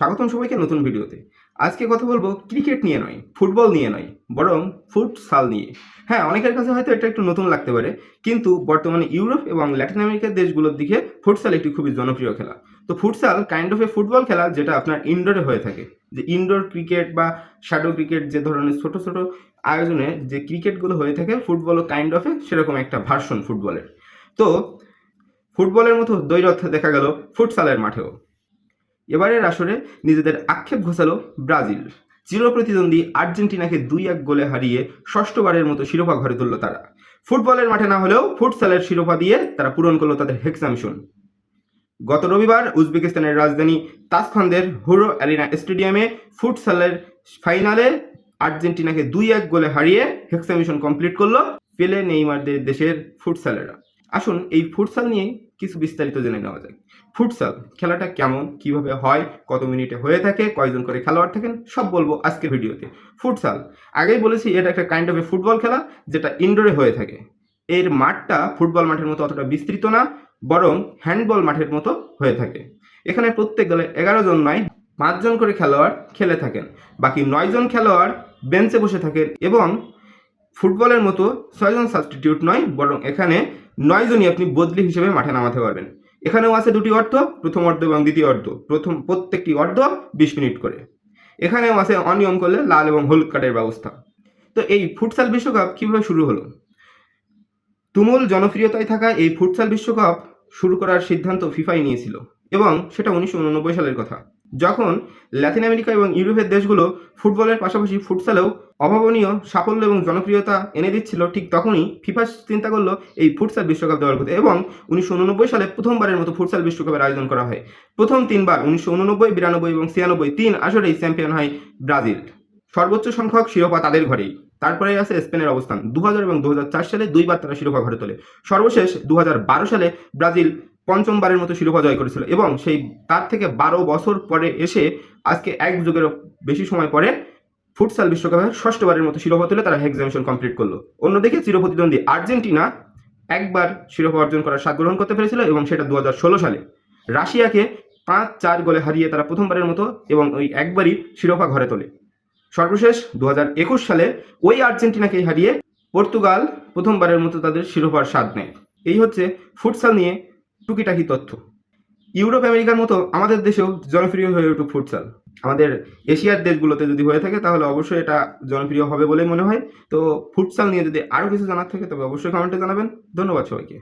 স্বাগতম সবাইকে নতুন ভিডিওতে। আজকে কথা বলব ক্রিকেট নিয়ে নয়, ফুটবল নিয়ে নয়, বরং ফুটসাল নিয়ে। হ্যাঁ অনেকের কাছে হয়তো এটা একটু নতুন লাগতে পারে, কিন্তু বর্তমানে ইউরোপ এবং ল্যাটিন আমেরিকার দেশগুলোর দিকে ফুটসাল একটি খুবই জনপ্রিয় খেলা। তো futsal kind of a football খেলা যেটা আপনার ইনডোরে হয়ে থাকে। যে ইনডোর ক্রিকেট বা শ্যাডো ক্রিকেট যে ধরনের ছোট ছোট আয়োজনে যে ক্রিকেটগুলো হয়ে থাকে, ফুটবলও কাইন্ড অফে সেরকম একটা ভার্সন ফুটবলের। তো ফুটবলের মতো দৈরথ দেখা গেল ফুটসালের মাঠেও। এবারের আসরে নিজেদের আক্ষেপ ঘোষালো ব্রাজিল। চিরপ্রতিদ্বন্দ্বী আর্জেন্টিনাকে দুই এক গোলে হারিয়ে ষষ্ঠবারের মতো শিরোপা ঘরে তুলল তারা। ফুটবলের মাঠে না হলেও ফুটসালের শিরোপা দিয়ে তারা পূরণ করল তাদের হেক্সা মিশন গত রবিবার উজবেকিস্তানের রাজধানী তাসখান্দের হুরো অ্যারিনা স্টেডিয়ামে ফুটসালের ফাইনালে আর্জেন্টিনাকে দুই এক গোলে হারিয়ে হেক্সা মিশন কমপ্লিট করল পেলে নেইমারদের দেশের ফুটসালেরা। আসুন এই ফুটসাল নিয়ে কিছু বিস্তারিত জেনে নেওয়া যাক। ফুটসাল, খেলাটা কেমন, কীভাবে হয়, কত মিনিটে হয়ে থাকে, কয়জন করে খেলোয়াড় থাকেন, সব বলব আজকে ভিডিওতে। ফুটসাল, আগেই বলেছি এটা একটা কাইন্ড অফ এ ফুটবল খেলা, যেটা ইনডোরে হয়ে থাকে। এর মাঠটা ফুটবল মাঠের মতো অতটা বিস্তৃত না, বরং হ্যান্ডবল মাঠের মতো হয়ে থাকে। এখানে প্রত্যেক দলে এগারো জন নয়, পাঁচজন করে খেলোয়াড় খেলে থাকেন। বাকি নয়জন খেলোয়াড় বেঞ্চে বসে থাকেন এবং ফুটবলের মতো ছয়জন সাবস্টিটিউট নয়, বরং এখানে নয়জনই আপনি বদলি হিসেবে মাঠে নামাতে পারবেন। এখানেও আছে দুটি অর্ধ, প্রথম অর্ধ এবং দ্বিতীয় অর্ধ। প্রথম প্রত্যেকটি অর্ধ বিশ মিনিট করে। এখানেও আছে অনিয়ম করলে লাল এবং হলুদ কার্ডের ব্যবস্থা। তো এই ফুটসাল বিশ্বকাপ কীভাবে শুরু হলো? তুমুল জনপ্রিয়তায় থাকা এই ফুটসাল বিশ্বকাপ শুরু করার সিদ্ধান্ত ফিফাই নিয়েছিল এবং সেটা উনিশশো উননব্বই সালের কথা। যখন ল্যাটিন আমেরিকা এবং ইউরোপের দেশগুলো ফুটবলের পাশাপাশি ফুটসালেও অভাবনীয় সাফল্য এবং জনপ্রিয়তা এনে দিচ্ছিল, ঠিক তখনই ফিফা চিন্তা করল এই ফুটসাল বিশ্বকাপ দেওয়ার কথা এবং উনিশশো উননব্বই সালে প্রথমবারের মতো ফুটসাল বিশ্বকাপের আয়োজন করা হয়। প্রথম তিনবার, উনিশশো উননব্বই, বিরানব্বই এবং ছিয়ানব্বই, তিন আসরেই চ্যাম্পিয়ন হয় ব্রাজিল। সর্বোচ্চ সংখ্যক শিরোপা তাদের ঘরেই। তারপরে আছে স্পেনের অবস্থান। দু হাজার এবং দু হাজার চার সালে দুইবার তারা শিরোপা ঘরে তোলে। সর্বশেষ দু হাজার বারো সালে ব্রাজিল পঞ্চমবারের মতো শিরোপা জয় করেছিল এবং সেই তার থেকে বারো বছর পরে এসে আজকে এক যুগেরও বেশি সময় পরে ফুটসাল বিশ্বকাপে ষষ্ঠবারের মতো শিরোপা তুলে তারা এক্সামিশন কমপ্লিট করল। অন্যদিকে চিরপ্রতিদ্বন্দ্বী আর্জেন্টিনা একবার শিরোপা অর্জন করার স্বাদ গ্রহণ করতে পেরেছিল এবং সেটা দু হাজার ষোলো সালে। রাশিয়াকে পাঁচ চার গোলে হারিয়ে তারা প্রথমবারের মতো এবং ওই একবারই শিরোপা ঘরে তোলে। সর্বশেষ দু হাজার একুশ সালে ওই আর্জেন্টিনাকে হারিয়ে পর্তুগাল প্রথমবারের মতো তাদের শিরোপার স্বাদ নেয়। এই হচ্ছে ফুটসাল নিয়ে টুকিটাকি তথ্য। ইউরোপ, আমেরিকার মতো আমাদের দেশেও জনপ্রিয় হয়ে উঠুক ফুটসাল। আমাদের এশিয়ার দেশগুলোতে যদি হয়ে থাকে, তাহলে অবশ্যই এটা জনপ্রিয় হবে বলে মনে হয়। তো ফুটসাল নিয়ে যদি আরও কিছু জানার থাকে, তবে অবশ্যই কমেন্টে জানাবেন। ধন্যবাদ সবাইকে।